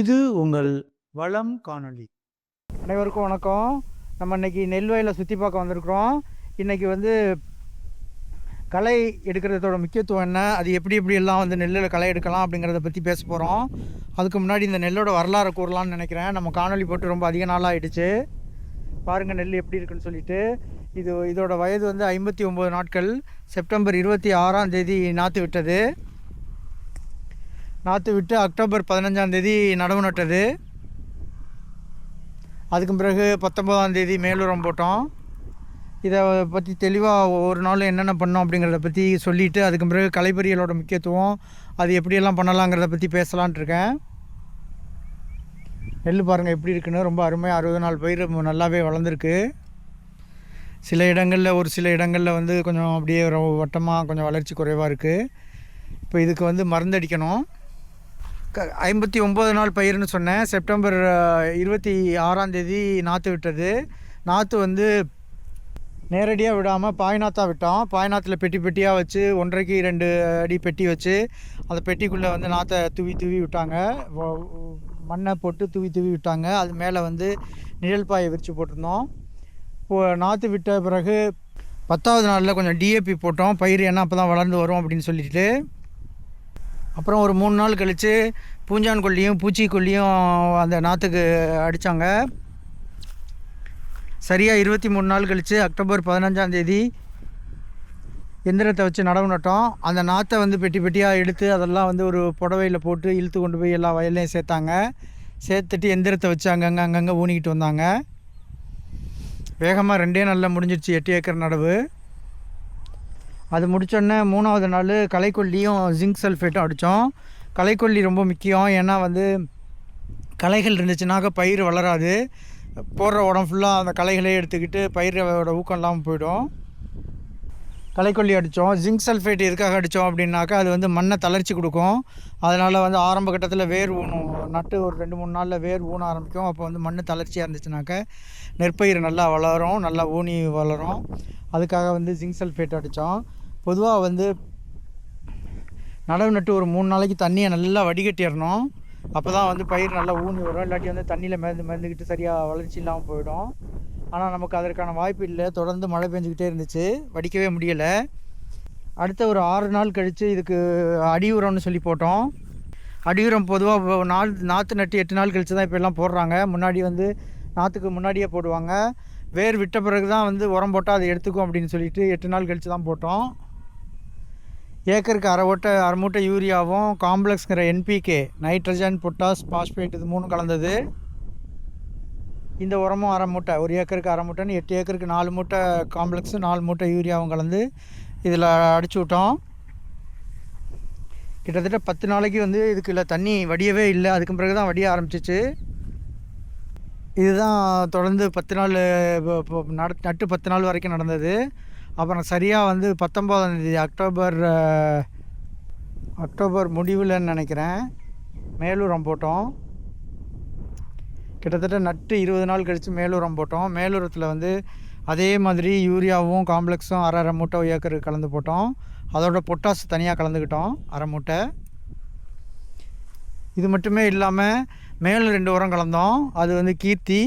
இது உங்கள் வளம் காணொளி. அனைவருக்கும் வணக்கம். நம்ம இன்னைக்கு நெல் வயலை சுற்றி பார்க்க வந்திருக்கிறோம். இன்றைக்கி வந்து களை எடுக்கிறதோட முக்கியத்துவம் என்ன? அது எப்படி எப்படி எல்லாம் வந்து நெல்லில் களை எடுக்கலாம் அப்படிங்கிறத பற்றி பேச போகிறோம் அதுக்கு முன்னாடி இந்த நெல்லோட வரலாறு கூறலாம்னு நினைக்கிறேன். நம்ம காணொளி போட்டு ரொம்ப அதிக நாள் ஆயிடுச்சு. பாருங்கள் நெல் எப்படி இருக்குன்னு சொல்லிட்டு. இது இதோட வயது வந்து ஐம்பத்தி ஒம்பது நாட்கள். செப்டம்பர் இருபத்தி ஆறாம் தேதி நாற்று விட்டது. நாற்று விட்டு அக்டோபர் பதினஞ்சாம் தேதி நடவு நட்டது. அதுக்கு பிறகு பத்தொம்போதாம் தேதி மேலுரம் போட்டோம். இதை பற்றி தெளிவாக ஒரு நாள் என்னென்ன பண்ணோம் அப்படிங்கிறத பற்றி சொல்லிவிட்டு அதுக்கு பிறகு கலைப்பொறியலோட முக்கியத்துவம் அது எப்படியெல்லாம் பண்ணலாங்கிறத பற்றி பேசலான்ட்டு இருக்கேன். நெல் பாருங்கள் எப்படி இருக்குன்னு ரொம்ப அருமையாக அறுபது நாள் பயிர் நல்லாவே வளர்ந்துருக்கு. சில இடங்களில் ஒரு சில இடங்களில் வந்து கொஞ்சம் அப்படியே ரொம்ப வட்டமாக கொஞ்சம் வளர்ச்சி குறைவாக இருக்குது இப்போ இதுக்கு வந்து மருந்தடிக்கணும். க ஐம்பத்தி ஒம்பது நாள் பயிர்னு சொன்னேன். செப்டம்பர் இருபத்தி ஆறாம் தேதி நாற்று விட்டது. நாற்று வந்து நேரடியாக விடாமல் பாய்நாத்தாக விட்டோம் பாய்நாத்தில் பெட்டி பெட்டியாக வச்சு ஒன்றரைக்கு ரெண்டு அடி பெட்டி வச்சு அந்த பெட்டிக்குள்ளே வந்து நாற்றை தூவி தூவி விட்டாங்க. மண்ணை போட்டு தூவி தூவி விட்டாங்க. அது மேலே வந்து நிழல் பாயை விரித்து போட்டிருந்தோம். இப்போ நாற்று விட்ட பிறகு பத்தாவது நாளில் கொஞ்சம் டிஏபி போட்டோம். பயிர் என்ன அப்போ தான் வளர்ந்து வரும் அப்படின்னு சொல்லிட்டு. அப்புறம் ஒரு மூணு நாள் கழித்து பூஞ்சான் கொல்லியும் பூச்சிக்கொல்லியும் அந்த நாற்றுக்கு அடித்தாங்க சரியாக இருபத்தி மூணு நாள் கழித்து அக்டோபர் பதினஞ்சாம் தேதி எந்திரத்தை வச்சு நடவு நட்டோம். அந்த நாற்றை வந்து பெட்டி பெட்டியாக எடுத்து அதெல்லாம் வந்து ஒரு புடவையில் போட்டு இழுத்து கொண்டு போய் எல்லா வயல்லையும் சேர்த்தாங்க. சேர்த்துட்டு எந்திரத்தை வச்சு அங்கங்கே அங்கங்கே ஊனிக்கிட்டு வந்தாங்க. வேகமாக ரெண்டே நாளில் முடிஞ்சிடுச்சு எட்டு ஏக்கர் நடவு. அது முடித்தோடனே மூணாவது நாள் களைக்கொல்லியும் ஜிங்க் சல்ஃபேட்டும் அடித்தோம் களைக்கொல்லி ரொம்ப முக்கியம். ஏன்னா வந்து களைகள் இருந்துச்சுனாக்க பயிர் வளராது. போடுற உடம்பு ஃபுல்லாக அந்த களைகளே எடுத்துக்கிட்டு பயிரோட ஊக்கம் இல்லாமல் போயிடும். களைக்கொல்லி அடித்தோம் ஜிங்க் சல்ஃபேட் எதுக்காக அடித்தோம் அப்படின்னாக்கா அது வந்து மண்ணை தளர்ச்சி கொடுக்கும். அதனால் வந்து ஆரம்ப கட்டத்தில் வேர் ஊனும் நட்டு ஒரு ரெண்டு மூணு நாளில் வேர் ஊன ஆரம்பிக்கும். அப்போ வந்து மண் தளர்ச்சியாக இருந்துச்சுனாக்கா நெற்பயிர் நல்லா வளரும் நல்லா ஊனி வளரும். அதுக்காக வந்து ஜிங்க் சல்ஃபேட் அடித்தோம் பொதுவாக வந்து நடவு நட்டு ஒரு மூணு நாளைக்கு தண்ணியை நல்லா வடிகட்டிடணும் அப்போ தான் வந்து பயிர் நல்லா ஊனி வரும். இல்லாட்டி வந்து தண்ணியில் மருந்து மருந்துக்கிட்டு சரியாக வளர்ச்சி இல்லாமல் போயிடும். ஆனால் நமக்கு அதற்கான வாய்ப்பு இல்லை. தொடர்ந்து மழை பெஞ்சிக்கிட்டே இருந்துச்சு. வடிக்கவே முடியலை. அடுத்த ஒரு ஆறு நாள் கழித்து இதுக்கு அடி உரம்னு சொல்லி போட்டோம். அடி உரம் பொதுவாக நாள் நாற்று நட்டு எட்டு நாள் கழித்து தான் இப்போ எல்லாம் போடுறாங்க. முன்னாடி வந்து நாற்றுக்கு முன்னாடியே போடுவாங்க. வேர் விட்ட பிறகு தான் வந்து உரம் போட்டால் அதை எடுத்துக்கும் அப்படின்னு சொல்லிட்டு எட்டு நாள் கழித்து தான் போட்டோம். ஏக்கருக்கு அரை ஓட்டை அரை மூட்டை யூரியாவும் காம்ப்ளெக்ஸுங்கிற என்பிகே நைட்ரஜன் பொட்டாஸ் பாஸ்பேட் இது மூணும் கலந்தது. இந்த உரமும் அரை மூட்டை ஒரு ஏக்கருக்கு அரை மூட்டைன்னு எட்டு ஏக்கருக்கு நாலு மூட்டை காம்ப்ளெக்ஸு நாலு மூட்டை யூரியாவும் கலந்து இதில் அடிச்சு விட்டோம். கிட்டத்தட்ட பத்து நாளைக்கு வந்து இதுக்கு இல்லை தண்ணி வடியவே இல்லை. அதுக்கு பிறகு தான் வடிய ஆரம்பிச்சிச்சு. இதுதான் தொடர்ந்து பத்து நாள் இப்போ நட நட்டு பத்து நாள் வரைக்கும் நடந்தது. அப்புறம் சரியாக வந்து பத்தொம்போதாந்தேதி அக்டோபர் அக்டோபர் முடிவில்னு நினைக்கிறேன். மேலூரம் போட்டோம். கிட்டத்தட்ட நட்டு இருபது நாள் கழித்து மேலூரம் போட்டோம். மேலூரத்தில் வந்து அதே மாதிரி யூரியாவும் காம்ப்ளெக்ஸும் அரை அரை மூட்டை ஏக்கருக்கு கலந்து போட்டோம். அதோட பொட்டாஸ் தனியாக கலந்துக்கிட்டோம் அரை மூட்டை. இது மட்டுமே இல்லாமல் மேலும் ரெண்டு உரம் கலந்தோம். அது வந்து கீர்த்தி.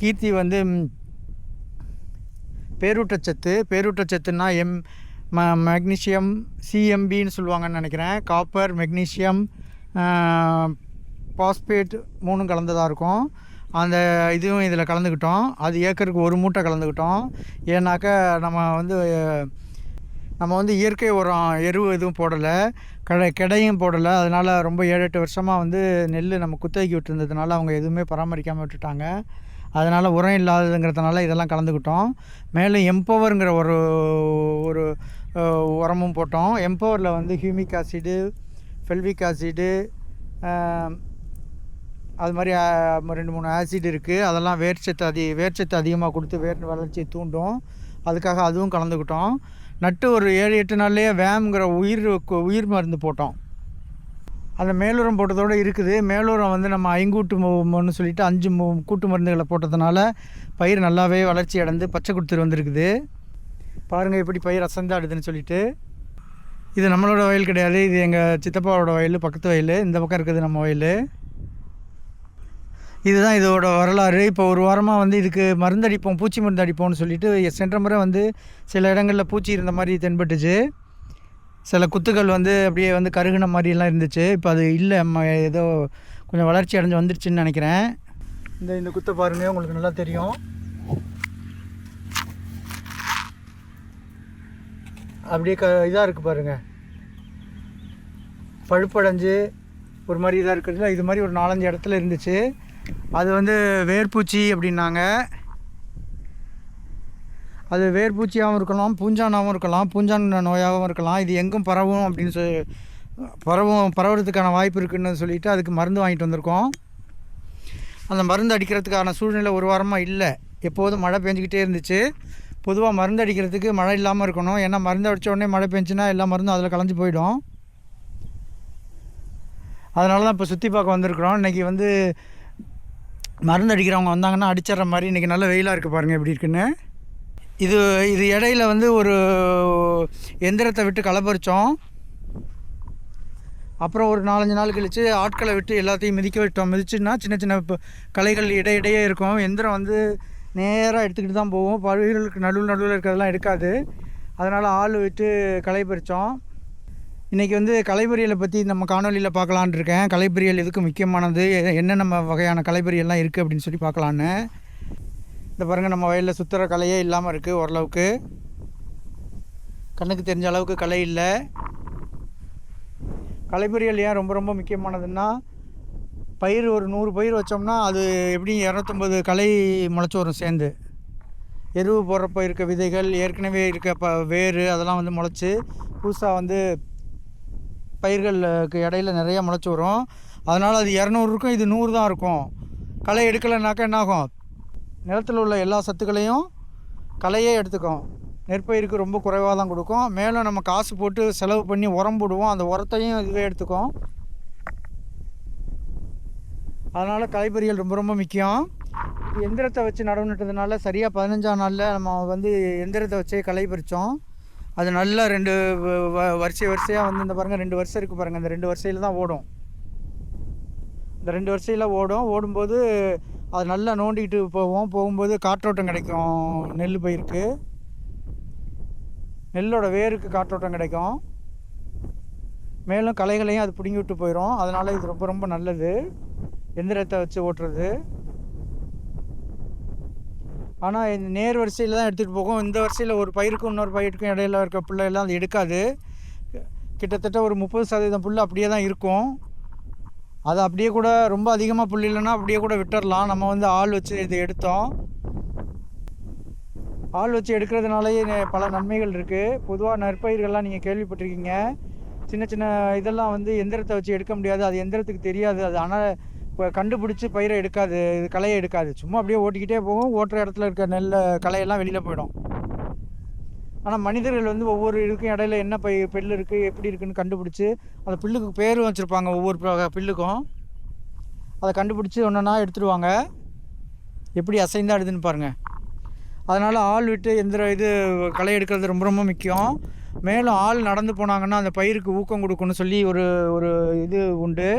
கீர்த்தி வந்து பேரூட்டச்சத்து பேரூட்டச்சத்துன்னா எம் ம மெக்னீஷியம் சிஎம்பின்னு சொல்லுவாங்கன்னு நினைக்கிறேன். காப்பர் மெக்னீஷியம் பாஸ்பேட் மூணும் கலந்ததாக இருக்கும். அந்த இதுவும் இதில் கலந்துக்கிட்டோம். அது ஏக்கருக்கு ஒரு மூட்டை கலந்துக்கிட்டோம். ஏன்னாக்கா நம்ம வந்து நம்ம வந்து இயற்கை உரம் எரு எதுவும் போடலை. கடை கிடையும் போடலை. அதனால் ரொம்ப ஏழு எட்டு வருஷமாக வந்து நெல் நம்ம குத்தகைக்கு விட்டுருந்ததுனால அவங்க எதுவுமே பராமரிக்காமல் விட்டுட்டாங்க. அதனால் உரம் இல்லாததுங்கிறதுனால இதெல்லாம் கலந்துக்கிட்டோம். மேலும் எம்பவருங்கிற ஒரு ஒரு உரமும் போட்டோம். எம்பவரில் வந்து ஹியூமிக் ஆசிடு ஃபெல்விக் ஆசிடு அது மாதிரி ரெண்டு மூணு ஆசிட் இருக்குது அதெல்லாம் வேர்ச்சத்து அதி வேர்ச்சத்து அதிகமாக கொடுத்து வேர் வளர்ச்சியை தூண்டும். அதுக்காக அதுவும் கலந்துக்கிட்டோம். நட்டு ஒரு ஏழு எட்டு நாள்லேயே வேம்ங்கிற உயிர் கு- உயிர் மருந்து போட்டோம். அந்த மேலூரம் போட்டதோடு இருக்குது. மேலூரம் வந்து நம்ம ஐங்கூட்டு மருந்துன்னு சொல்லிட்டு அஞ்சு மு- கூட்டு மருந்துகளை போட்டதுனால பயிர் நல்லாவே வளர்ச்சி அடைந்து பச்சை கொடுத்துட்டு வந்திருக்குது. பாருங்கள் எப்படி பயிர் அசந்தாடுதுன்னு சொல்லிட்டு. இது நம்மளோட வயல் கிடையாது. இது எங்கள் சித்தப்பாவோட வயல் பக்கத்து வயல். இந்த பக்கம் இருக்குது நம்ம வயல். இதுதான் இதோட வரலாறு. இப்போ ஒரு வாரமாக வந்து இதுக்கு மருந்தடிப்போம் பூச்சி மருந்து அடிப்போம்னு சொல்லிட்டு சென்ற முறை வந்து சில இடங்களில் பூச்சி இருந்த மாதிரி தென்பட்டுச்சு. சில குத்துகள் வந்து அப்படியே வந்து கருகின மாதிரிலாம் இருந்துச்சு. இப்போ அது இல்லை நம்ம ஏதோ கொஞ்சம் வளர்ச்சி அடைஞ்சு வந்துருச்சுன்னு நினைக்கிறேன். இந்த இந்த குத்தை பாருங்க உங்களுக்கு நல்லா தெரியும். அப்படியே க இதாக இருக்குது பாருங்கள் பழுப்படைஞ்சு ஒரு மாதிரி இதாக இருக்கிறதுல இது மாதிரி ஒரு நாலஞ்சு இடத்துல இருந்துச்சு. அது வந்து வேர்பூச்சி அப்படின்னாங்க. அது வேர்பூச்சியாகவும் இருக்கலாம் பூஞ்சானாகவும் இருக்கலாம் பூஞ்சான் நோயாகவும் இருக்கலாம். இது எங்கும் பரவும் அப்படின்னு சொல்லி பரவும் பரவுறதுக்கான வாய்ப்பு இருக்குன்னு சொல்லிட்டு அதுக்கு மருந்து வாங்கிட்டு வந்திருக்கோம். அந்த மருந்து அடிக்கிறதுக்கான சூழ்நிலை ஒரு வாரமாக இல்லை. எப்போதும் மழை பெஞ்சிக்கிட்டே இருந்துச்சு. பொதுவாக மருந்து அடிக்கிறதுக்கு மழை இல்லாமல் இருக்கணும். ஏன்னா மருந்து அடித்த உடனே மழை பெஞ்சுன்னா எல்லா மருந்தும் அதில் கலைஞ்சு போயிடும். அதனால தான் இப்போ சுற்றி பார்க்க வந்திருக்கிறோம். இன்றைக்கி வந்து மருந்து அடிக்கிறவங்க வந்தாங்கன்னா அடிச்சிடுற மாதிரி இன்றைக்கி நல்ல வெயிலாக இருக்குது பாருங்கள் எப்படி இருக்குன்னு. இது இது இடையில வந்து ஒரு எந்திரத்தை விட்டு களை அப்புறம் ஒரு நாலஞ்சு நாள் கழித்து ஆட்களை விட்டு எல்லாத்தையும் மிதிக்க விட்டோம். மிதிச்சுன்னா சின்ன சின்ன இப்போ இடையிடையே இருக்கும். எந்திரம் வந்து நேராக எடுத்துக்கிட்டு தான் போகும் பறவைகளுக்கு நடுவில் நடுவில் இருக்கிறதெல்லாம் எடுக்காது. அதனால் ஆள் விட்டு களை பறித்தோம் இன்றைக்கி வந்து கலைப்பொறியலை பற்றி நம்ம காணொலியில் பார்க்கலான்னு இருக்கேன். கலைப்பொறியல் எதுக்கு முக்கியமானது? எ- என்னென்ன வகையான கலைப்பொறியல்லாம் இருக்குது அப்படின்னு சொல்லி பார்க்கலான்னு. இந்த பாருங்கள் நம்ம வயலில் சுற்றுற கலையே இல்லாமல் இருக்குது ஓரளவுக்கு. கண்ணுக்கு தெரிஞ்ச அளவுக்கு கலை இல்லை. கலைப்பொறியல் ஏன் ரொம்ப ரொம்ப முக்கியமானதுன்னா பயிர் ஒரு நூறு பயிர் வச்சோம்னா அது எப்படியும் இரநூத்தம்பது களை முளைச்சி வரும் சேர்ந்து. எருவு போடுறப்ப இருக்க விதைகள் ஏற்கனவே இருக்க ப வேர் அதெல்லாம் வந்து முளைச்சி புதுசாக வந்து பயிர்களுக்கு இடையில நிறையா முளைச்சி வரும். அதனால் அது இரநூறு இருக்கும் இது நூறு தான் இருக்கும். களை எடுக்கலைனாக்கா என்னாகும்? நிலத்தில் உள்ள எல்லா சத்துக்களையும் களையே எடுத்துக்கும். நெற்பயிருக்கு ரொம்ப குறைவாக தான் கொடுக்கும். மேலும் நம்ம காசு போட்டு செலவு பண்ணி உரம் போடுவோம். அந்த உரத்தையும் இதுவே எடுத்துக்கும். அதனால் களைப்பறிகள் ரொம்ப ரொம்ப முக்கியம். எந்திரத்தை வச்சு நடவு நட்டதுனால சரியாக பதினஞ்சாம் நாளில் நம்ம வந்து எந்திரத்தை வச்சே களை பறித்தோம் அது நல்லா ரெண்டு வ- வ- வரிசை வரிசையாக வந்து இந்த பாருங்கள் ரெண்டு வருஷம் இருக்குது பாருங்கள் இந்த ரெண்டு வரிசையில் தான் ஓடும். இந்த ரெண்டு வரிசையில் ஓடும். ஓடும்போது அது நல்லா நோண்டிக்கிட்டு போவோம். போகும்போது காற்றோட்டம் கிடைக்கும். நெல் பயிருக்கு. நெல்லோட வேருக்கு காற்றோட்டம் கிடைக்கும். மேலும் களைகளையும் அது பிடுங்கி விட்டு போயிடும் அதனால் இது ரொம்ப ரொம்ப நல்லது. எந்திரத்தை வச்சு ஓட்டுறது. ஆனால் இந்த நேர் வரிசையில் தான் எடுத்துகிட்டு போகும். இந்த வரிசையில் ஒரு பயிருக்கும் இன்னொரு பயிருக்கும் இடையில இருக்க பிள்ளைகள்லாம் அது எடுக்காது. கிட்டத்தட்ட ஒரு முப்பது சதவீதம் புல் அப்படியே தான் இருக்கும். அது அப்படியே கூட ரொம்ப அதிகமாக புள்ளி இல்லைன்னா அப்படியே கூட விட்டுடலாம் நம்ம வந்து ஆள் வச்சு இது எடுத்தோம். ஆள் வச்சு எடுக்கிறதுனாலயே பல நன்மைகள் இருக்குது பொதுவாக நற்பயிர்கள்லாம் நீங்கள் கேள்விப்பட்டிருக்கீங்க. சின்ன சின்ன இதெல்லாம் வந்து எந்திரத்தை வச்சு எடுக்க முடியாது. அது எந்திரத்துக்கு தெரியாது. அது ஆனால் இப்போ கண்டுபிடிச்சி பயிரை எடுக்காது இது களையை எடுக்காது. சும்மா அப்படியே ஓட்டிக்கிட்டே போகும். ஓட்டுற இடத்துல இருக்க நெல்லை களையெல்லாம் வெளியில் போயிடும். ஆனால் மனிதர்கள் வந்து ஒவ்வொரு இதுக்கும் இடையில என்ன பை பில்லு இருக்குது எப்படி இருக்குன்னு கண்டுபிடிச்சி அந்த பில்லுக்கு பேர் வச்சுருப்பாங்க ஒவ்வொரு பில்லுக்கும். அதை கண்டுபிடிச்சி ஒன்றுனா எடுத்துடுவாங்க எப்படி அசைந்தா எடுதுன்னு பாருங்கள் அதனால் ஆள் விட்டு எந்திர இது களை எடுக்கிறது ரொம்ப ரொம்ப முக்கியம். மேலும் ஆள் நடந்து போனாங்கன்னா அந்த பயிருக்கு ஊக்கம் கொடுக்கணும்னு சொல்லி ஒரு ஒரு இது உண்டு.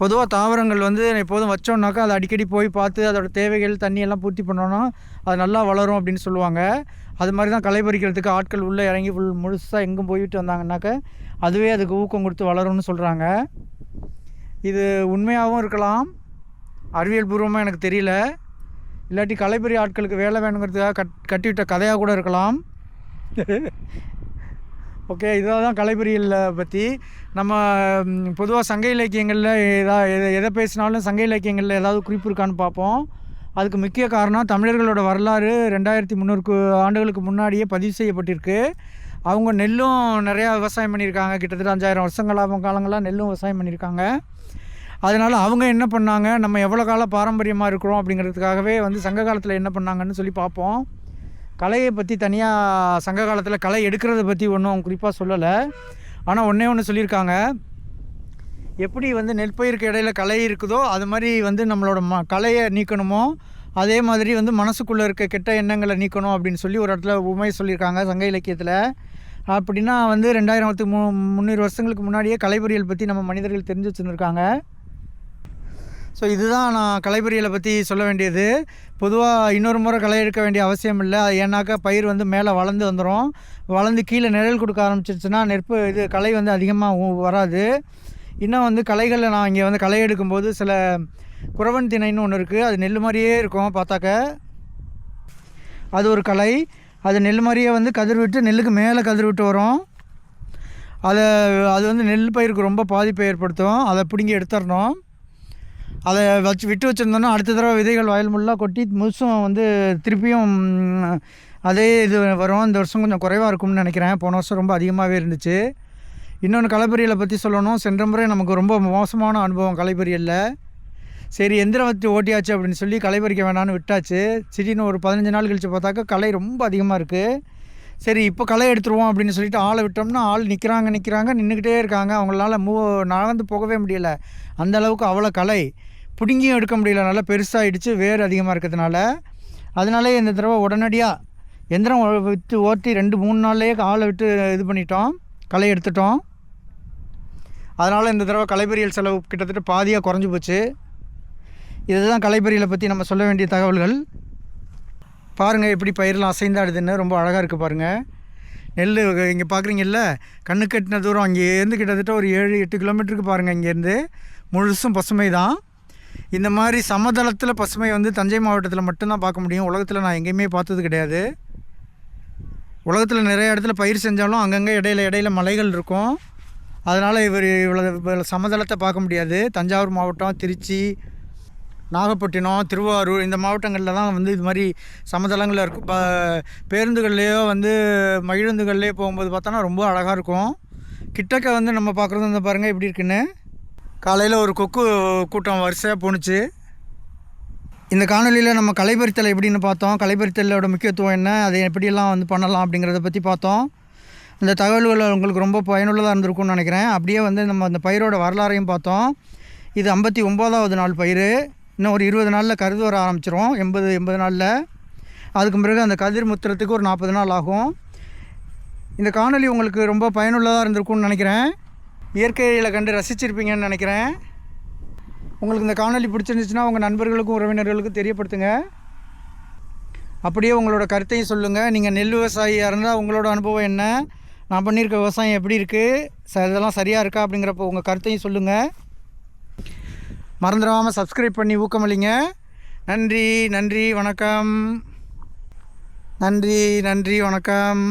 பொதுவாக தாவரங்கள் வந்து எப்போதும் வச்சோம்னாக்கா அதை அடிக்கடி போய் பார்த்து அதோட தேவைகள் தண்ணியெல்லாம் பூர்த்தி பண்ணோன்னா அது நல்லா வளரும் அப்படின்னு சொல்லுவாங்க. அது மாதிரி தான் களை பறிக்கிறதுக்கு ஆட்கள் உள்ளே இறங்கி ஃபுல் முழுசாக எங்கும் போயிட்டு வந்தாங்கன்னாக்கா அதுவே அதுக்கு ஊக்கம் கொடுத்து வளரும்னு சொல்கிறாங்க இது உண்மையாகவும் இருக்கலாம் அறிவியல் பூர்வமாக எனக்கு தெரியல. இல்லாட்டி கலைப்பெரிய ஆட்களுக்கு வேலை வேணுங்கிறதுக்காக கட் கட்டிவிட்ட கதையாக கூட இருக்கலாம். ஓகே இதாக தான் கலைப்பொறியல் பற்றி நம்ம பொதுவாக சங்க இலக்கியங்களில் எதா எதை எதை பேசினாலும் சங்க இலக்கியங்களில் ஏதாவது குறிப்பு இருக்கான்னு பார்ப்போம். அதுக்கு முக்கிய காரணம் தமிழர்களோட வரலாறு ரெண்டாயிரத்தி முந்நூறுக்கு ஆண்டுகளுக்கு முன்னாடியே பதிவு செய்யப்பட்டிருக்கு. அவங்க நெல்லும் நிறையா விவசாயம் பண்ணியிருக்காங்க. கிட்டத்தட்ட அஞ்சாயிரம் வருஷங்களாக காலங்களாக நெல்லும் விவசாயம் பண்ணியிருக்காங்க. அதனால் அவங்க என்ன பண்ணாங்க? நம்ம எவ்வளோ காலம் பாரம்பரியமாக இருக்கிறோம் அப்படிங்கிறதுக்காகவே வந்து சங்க காலத்தில் என்ன பண்ணாங்கன்னு சொல்லி பார்ப்போம். கலையை பற்றி தனியாக சங்க காலத்தில் கலை எடுக்கிறத பற்றி ஒன்றும் குறிப்பாக சொல்லலை. ஆனால் ஒன்றே ஒன்று சொல்லியிருக்காங்க. எப்படி வந்து நெற்பயிருக்கு இடையில கலை இருக்குதோ அது மாதிரி வந்து நம்மளோட ம கலையை நீக்கணுமோ அதே மாதிரி வந்து மனசுக்குள்ளே இருக்க கெட்ட எண்ணங்களை நீக்கணும் அப்படின்னு சொல்லி ஒரு இடத்துல உண்மை சொல்லியிருக்காங்க சங்க இலக்கியத்தில். அப்படின்னா வந்து ரெண்டாயிரத்து மு முந்நூறு வருஷங்களுக்கு முன்னாடியே கலைப்பொறியல் பற்றி நம்ம மனிதர்கள் தெரிஞ்சு வச்சுருந்துருக்காங்க. ஸோ இதுதான் நான் களைப்பொறியலை பற்றி சொல்ல வேண்டியது. பொதுவாக இன்னொரு முறை களை எடுக்க வேண்டிய அவசியம் இல்லை. அது ஏன்னாக்கா பயிர் வந்து மேலே வளர்ந்து வந்துடும் வளர்ந்து கீழே நிழல் கொடுக்க ஆரம்பிச்சிருச்சுன்னா நெற்பு இது களை வந்து அதிகமாக வராது. இன்னும் வந்து களைகளில் நான் இங்கே வந்து களை எடுக்கும்போது சில குறவன் திணைன்னு ஒன்று இருக்குது அது நெல் மாதிரியே இருக்கும் பார்த்தாக்க. அது ஒரு களை. அது நெல் மாதிரியே வந்து கதிர் விட்டு நெல்லுக்கு மேலே கதிர் விட்டு வரும். அதை அது வந்து நெல் பயிருக்கு ரொம்ப பாதிப்பை ஏற்படுத்தும். அதை பிடுங்கி எடுத்துடணும் அதை வச்சு விட்டு வச்சுருந்தோன்னா அடுத்த தடவை விதைகள் வயல் முள்ளாக கொட்டி முழுசும் வந்து திருப்பியும் அதே இது வரும். இந்த வருஷம் கொஞ்சம் குறைவாக இருக்கும்னு நினைக்கிறேன். போன வருஷம் ரொம்ப அதிகமாகவே இருந்துச்சு. இன்னொன்று களைப்பறியலை பற்றி சொல்லணும். சென்ற முறை நமக்கு ரொம்ப மோசமான அனுபவம் களைப்பொறியலில் சரி எந்திரம் வச்சு ஓட்டியாச்சு அப்படின்னு சொல்லி களை பறிக்க வேணான்னு விட்டாச்சு. திடீர்னு ஒரு பதினஞ்சு நாள் கழித்து பார்த்தாக்கா களை ரொம்ப அதிகமாக இருக்குது சரி இப்போ களை எடுத்துருவோம் அப்படின்னு சொல்லிட்டு ஆளை விட்டோம்னா ஆள் நிற்கிறாங்க நிற்கிறாங்க நின்றுக்கிட்டே இருக்காங்க. அவங்களால மூ நடந்து போகவே முடியலை. அந்த அளவுக்கு அவ்வளோ கலை பிடுங்கியும் எடுக்க முடியல. நல்லா பெருசாகிடுச்சு வேர் அதிகமாக இருக்கிறதுனால. அதனாலே இந்த தடவை உடனடியாக எந்திரம் விற்று ஓட்டி ரெண்டு மூணு நாள்லேயே ஆளை விட்டு இது பண்ணிட்டோம். களை எடுத்துட்டோம். அதனால் இந்த தடவை கலைபெரியல் செலவு கிட்டத்தட்ட பாதியாக குறைஞ்சி போச்சு. இதுதான் கலைபெரியலை பற்றி நம்ம சொல்ல வேண்டிய தகவல்கள். பாருங்கள் எப்படி பயிரெலாம் அசைந்தாடுதுன்னு ரொம்ப அழகாக இருக்குது பாருங்கள் நெல் இங்கே பார்க்குறீங்கல்ல கண்ணு கட்டின தூரம் அங்கேருந்து கிட்டத்தட்ட ஒரு ஏழு எட்டு கிலோமீட்டருக்கு பாருங்கள் இங்கேருந்து முழுசும் பசுமை தான். இந்த மாதிரி சமதளத்தில் பசுமை வந்து தஞ்சை மாவட்டத்தில் மட்டும்தான் பார்க்க முடியும். உலகத்தில் நான் எங்கேயுமே பார்த்தது கிடையாது. உலகத்தில் நிறைய இடத்துல பயிர் செஞ்சாலும் அங்கங்கே இடையில இடையில மலைகள் இருக்கும். அதனால் இவர் இவ்வளோ சமதளத்தை பார்க்க முடியாது. தஞ்சாவூர் மாவட்டம் திருச்சி நாகப்பட்டினம் திருவாரூர் இந்த மாவட்டங்களில் தான் வந்து இது மாதிரி சமதளங்களில் இருக்கும் ப பேருந்துகள்லேயோ வந்து மகிழுந்துகள்லேயோ போகும்போது பார்த்தோன்னா ரொம்ப அழகாக இருக்கும். கிட்டக்க வந்து நம்ம பார்க்குறது வந்து பாருங்கள் எப்படி இருக்குன்னு? காலையில் ஒரு கொக்கு கூட்டம் வரிசையாக போணுச்சு. இந்த காணொலியில் நம்ம கலைபறித்தல் எப்படின்னு பார்த்தோம். கலைபறித்தலோட முக்கியத்துவம் என்ன? அதை எப்படியெல்லாம் வந்து பண்ணலாம் அப்படிங்கிறத பற்றி பார்த்தோம். இந்த தகவல்கள் உங்களுக்கு ரொம்ப பயனுள்ளதாக இருந்திருக்கும்னு நினைக்கிறேன். அப்படியே வந்து நம்ம அந்த பயிரோட வரலாறையும் பார்த்தோம். இது ஐம்பத்தி ஒம்போதாவது நாள் பயிர் இன்னும் ஒரு இருபது நாளில் கருது வர ஆரம்பிச்சிரும். எண்பது எண்பது நாளில். அதுக்கு பிறகு அந்த கதிர் முத்துறதுக்கு ஒரு நாற்பது நாள் ஆகும். இந்த காணொலி உங்களுக்கு ரொம்ப பயனுள்ளதாக இருந்திருக்கும்னு நினைக்கிறேன். இயற்கையில் கண்டு ரசிச்சிருப்பீங்கன்னு நினைக்கிறேன். உங்களுக்கு இந்த காணொலி பிடிச்சிருந்துச்சுன்னா உங்கள் நண்பர்களுக்கும் உறவினர்களுக்கும் தெரியப்படுத்துங்க. அப்படியே உங்களோட கருத்தையும் சொல்லுங்கள் நீங்கள் நெல் விவசாயியாக இருந்தால் உங்களோட அனுபவம் என்ன? நான் பண்ணியிருக்க விவசாயம் எப்படி இருக்குது ச இதெல்லாம் சரியாக இருக்கா அப்படிங்கிறப்போ உங்கள் கருத்தையும் சொல்லுங்கள் மறந்துடாமல் சப்ஸ்கிரைப் பண்ணி ஊக்கமளிங்க. நன்றி நன்றி வணக்கம். நன்றி நன்றி வணக்கம்.